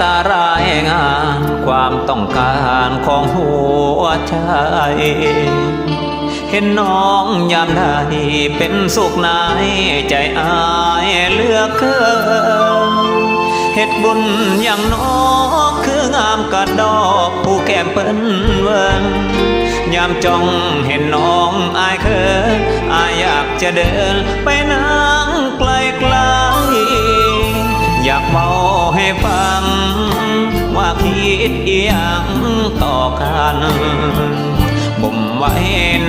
ตารายงานความต้องการของหัวใจ เห็นน้องยามใดเป็นสุขนายใจอายเลือกเกินเฮ็ดบุญอย่างน้องคืองามกระดอกผู้แก้มเปิ้นเวินยามจ้องเห็นน้องอายเคินอายอยากจะเดินไปนั่ง ว่าคิดอียังต่อกันบ่มไว้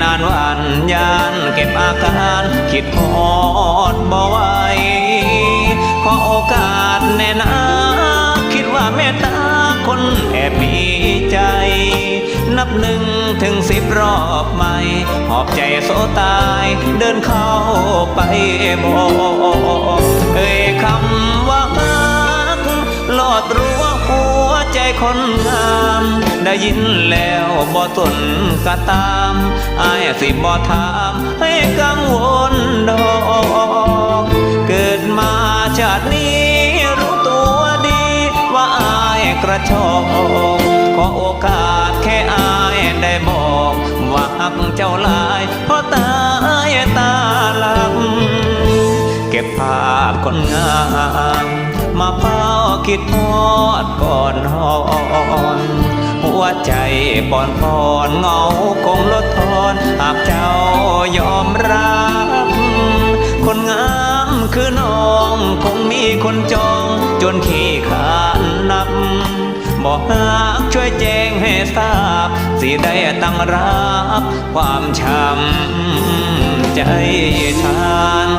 นานวันยานเก็บอาการคิดฮอดบ่ไหวขอโอกาสแน่นะ คิดว่าเมตตาคนแอบมีใจ นับหนึ่งถึงสิบรอบใหม่ หอบใจโซตาย เดินเข้าไปบอกเอ่ยคำ ดรั้วหัวใจคนงาม ได้ยินแล้วบ่ตนก็ตามอายสิบ่ถามให้กังวลดอก เกิดมาชาตินี้รู้ตัวดีว่าอายกระชอกขอโอกาสแค่อายได้บอกว่าหักเจ้าลายเพราะตายตาลับเก็บภาพคนงามมาเฝ้า คิดทอดก่อนนอนหัวใจปอนปอนเงาคงลดทอนหากเจ้ายอมรับ คนงามคือน้องคงมีคนจองจนขี้ขานนับบอกหากช่วยแจ้งให้ทราบ สิได้ตั้งรับความช้ำใจทาน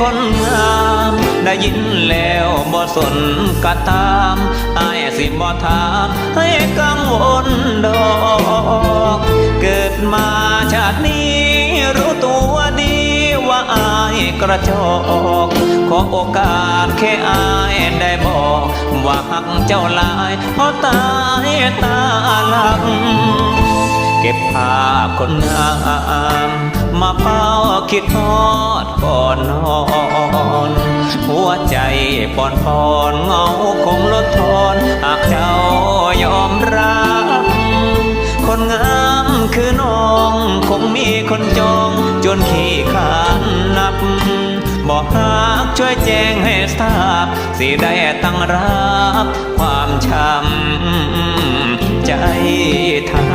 คนงาม ได้ยินแล้วบ่สนก็ตามอายสิบ่ถามให้กังวลดอก เกิดมาชาตินี้รู้ตัวดีว่าอายกระจอกขอโอกาสแค่อายได้บอก ว่าหักเจ้าลายเพราะตายตาลัง เก็บภาพคนงาม มาเฝ้าคิดทอดก่อนนอน หัวใจปอนปอนเงาคงลดทอนหากเจ้ายอมรับ คนงามคือน้องคงมีคนจองจนขี้ขานนับ บอกหากช่วยแจ้งให้ทราบสิได้ตั้งรับความช้ำใจทา